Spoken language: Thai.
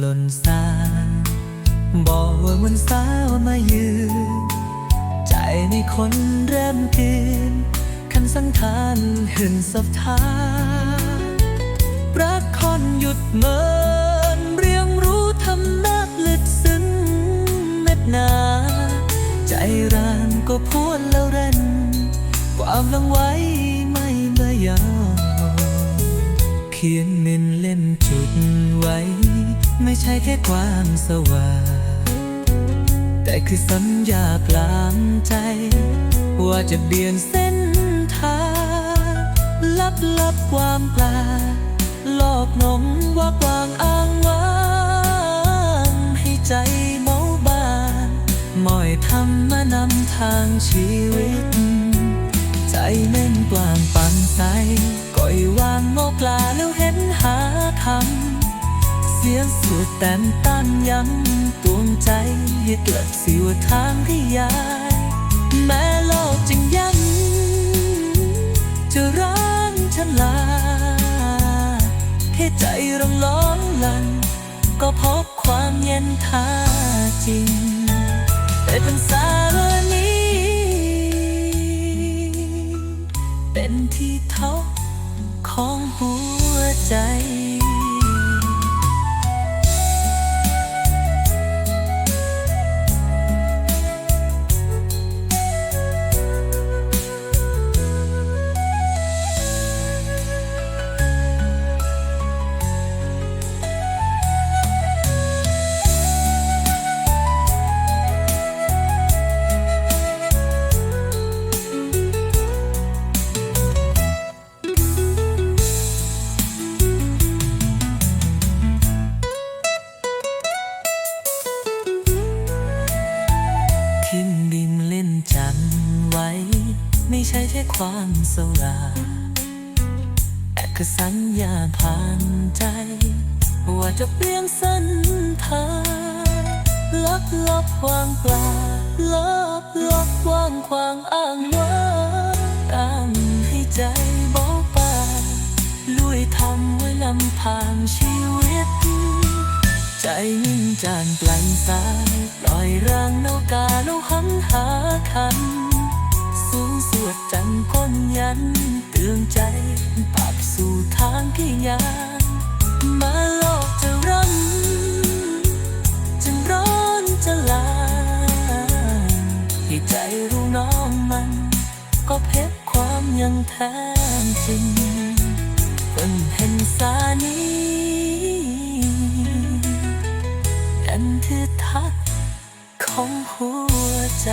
หล่นสาบอกว่ามันสาวมายืน ใจในคนเริ่มเกินคันสังขารหึนสับทารักคนหยุดเมินเรียงรู้ทำนักลึกซึ้งเม็ดนา ใจรานก็พูดแล้วเรนความลังไว้ไม่เมื่อยามเขียนเน้นเล่นจุดไว้ไม่ ใช่แค่ความสว่าง แต่คือสัญญากลางใจ ว่าจะเบี่ยงเส้นทางลับลับความปลาหลอกหนมว่ากวางอ้างว้างให้ใจเมาบานมอยทำมานำทางชีวิต สียงสุดแต่นต้านยังตวงใจให้เกิดสิวทางที่ยาย แม้โลกจึงยันจะร้างฉันลาแค่ใจรังร้อนลัน ก็พบความเย็นท่าจริงแต่เป็นสารนี้ เป็นที่เท้าของหัวใจ ค่ความสลาแต่คือสัญญาผ่านใจ ว่าจะเปลี่ยนเส้นทางลักลอบวางปลาลับลอบวางควางอ้างว่าตามให้ใจบอกปาลุยทำไว้นำผ่านชีวิต ใจนิ่งจานปลันสายปล่อยร่างนกาโนหันหาคัน สูงสวดจันก้นยันเตืองใจปักสู่ทางกี่ยานมาหลอกจะร้อนจะร้อนจะลายให้ใจรู้น้องมัน ก็เพบความยังแท้จริงคนเห็นสานี้อันทือทักของหัวใจ